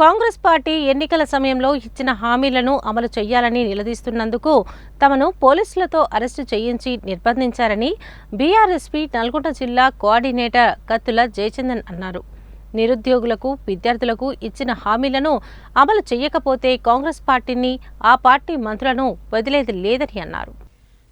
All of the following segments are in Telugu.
కాంగ్రెస్ పార్టీ ఎన్నికల సమయంలో ఇచ్చిన హామీలను అమలు చేయాలని నిలదీస్తున్నందుకు తమను పోలీసులతో అరెస్టు చేయించి నిర్బంధించారని బీఆర్ఎస్పీ నల్గొండ జిల్లా కోఆర్డినేటర్ కత్తుల జయచందన్ అన్నారు. నిరుద్యోగులకు విద్యార్థులకు ఇచ్చిన హామీలను అమలు చేయకపోతే కాంగ్రెస్ పార్టీని ఆ పార్టీ మంత్రులను వదిలేది లేదని అన్నారు.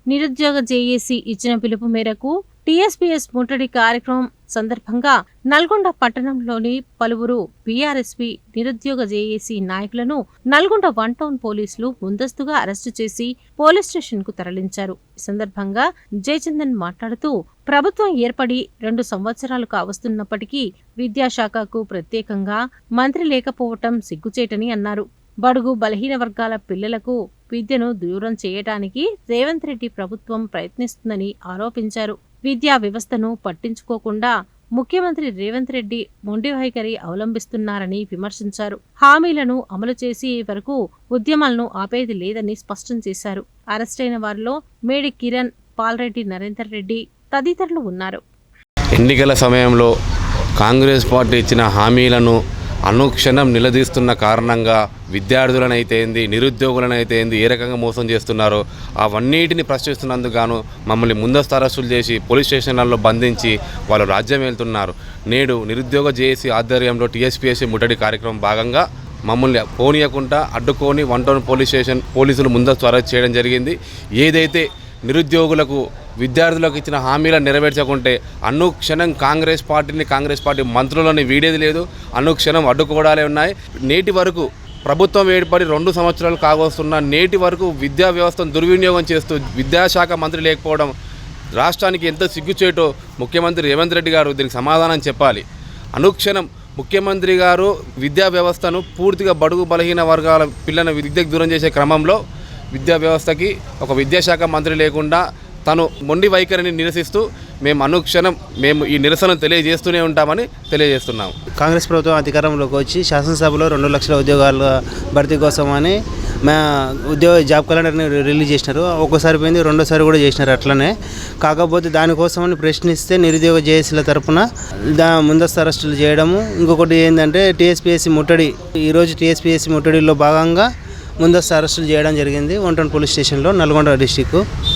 నిరుద్యోగ జేఏసీ ఇచ్చిన పిలుపు మేరకు టీఎస్పీఎస్ ముట్టడి కార్యక్రమం సందర్భంగా నల్గొండ పట్టణంలోని పలువురు బీఆర్ఎస్పీ నిరుద్యోగ జేఏసీ నాయకులను నల్గొండ వన్ టౌన్ పోలీసులు ముందస్తుగా అరెస్టు చేసి పోలీస్ స్టేషన్కు తరలించారు. ఈ సందర్భంగా జయచందన్ మాట్లాడుతూ ప్రభుత్వం ఏర్పడి రెండు సంవత్సరాలు కావస్తున్నప్పటికీ విద్యాశాఖకు ప్రత్యేకంగా మంత్రి లేకపోవటం సిగ్గుచేటని అన్నారు. బడుగు బలహీన వర్గాల పిల్లలకు విద్యను దూరం చేయటానికి రేవంత్ రెడ్డి ప్రభుత్వం ప్రయత్నిస్తుందని ఆరోపించారు. విద్యా వ్యవస్థను పట్టించుకోకుండా ముఖ్యమంత్రి రేవంత్ రెడ్డి మొండి వైఖరి అవలంబిస్తున్నారని విమర్శించారు. హామీలను అమలు చేసి వరకు ఉద్యమాలను ఆపేది లేదని స్పష్టం చేశారు. అరెస్టైన వారిలో మేడి కిరణ్ పాల్రెడ్డి నరేందర్ రెడ్డి తదితరులు ఉన్నారు. ఎన్నికల సమయంలో కాంగ్రెస్ పార్టీ ఇచ్చిన హామీలను అనుక్షణం నిలదీస్తున్న కారణంగా విద్యార్థులనైతే ఏంది నిరుద్యోగులనైతే ఏంది ఏ రకంగా మోసం చేస్తున్నారో అవన్నిటిని ప్రశ్నిస్తున్నందుకు గాను మమ్మల్ని ముందస్తు అరెస్టులు చేసి పోలీస్ స్టేషన్లలో బంధించి వాళ్ళు రాజ్యం వెళ్తున్నారు నేడు నిరుద్యోగ జేఏసీ ఆధ్వర్యంలో టీఎస్పీఎస్సీ ముట్టడి కార్యక్రమం భాగంగా మమ్మల్ని పోనీయకుండా అడ్డుకొని వన్ టౌన్ పోలీస్ స్టేషన్ పోలీసులు ముందస్తు అరెస్ట్ చేయడం జరిగింది. ఏదైతే నిరుద్యోగులకు విద్యార్థులకు ఇచ్చిన హామీలను నెరవేర్చకుంటే అనుక్షణం కాంగ్రెస్ పార్టీని కాంగ్రెస్ పార్టీ మంత్రులని వీడేది లేదు. అనుక్షణం అడ్డుకోవడాలే ఉన్నాయి. నేటి వరకు ప్రభుత్వం ఏర్పడి రెండు సంవత్సరాలు కాగొస్తున్న నేటి వరకు విద్యా వ్యవస్థను దుర్వినియోగం చేస్తూ విద్యాశాఖ మంత్రి లేకపోవడం రాష్ట్రానికి ఎంత సిగ్గుచేటో ముఖ్యమంత్రి రేవంత్ రెడ్డి గారు దీనికి సమాధానం చెప్పాలి. అనుక్షణం ముఖ్యమంత్రి గారు విద్యా వ్యవస్థను పూర్తిగా బడుగు బలహీన వర్గాల పిల్లల విద్యకు దూరం చేసే క్రమంలో విద్యా వ్యవస్థకి ఒక విద్యాశాఖ మంత్రి లేకుండా తను మొండి వైఖరిని నిరసిస్తూ మేము అనుక్షణం మేము ఈ నిరసన తెలియజేస్తూనే ఉంటామని తెలియజేస్తున్నాము కాంగ్రెస్ ప్రభుత్వం అధికారంలోకి వచ్చి శాసనసభలో రెండు లక్షల ఉద్యోగాల భర్తీ కోసం అని మా ఉద్యోగ జాబ్ క్యాలెండర్ని రిలీజ్ చేసినారు. ఒక్కోసారి పోయింది రెండోసారి కూడా చేసినారు అట్లనే. కాకపోతే దానికోసమని ప్రశ్నిస్తే నిరుద్యోగ జేఏసీల తరపున దా ముందస్తు అరెస్టులు చేయడము. ఇంకొకటి ఏంటంటే టీఎస్పీఎస్సీ ముట్టడి. ఈరోజు టీఎస్పీఎస్సీ ముట్టడిలో భాగంగా ముందస్తు అరెస్టులు చేయడం జరిగింది. వన్ టౌన్ పోలీస్ స్టేషన్లో నల్గొండ డిస్టిక్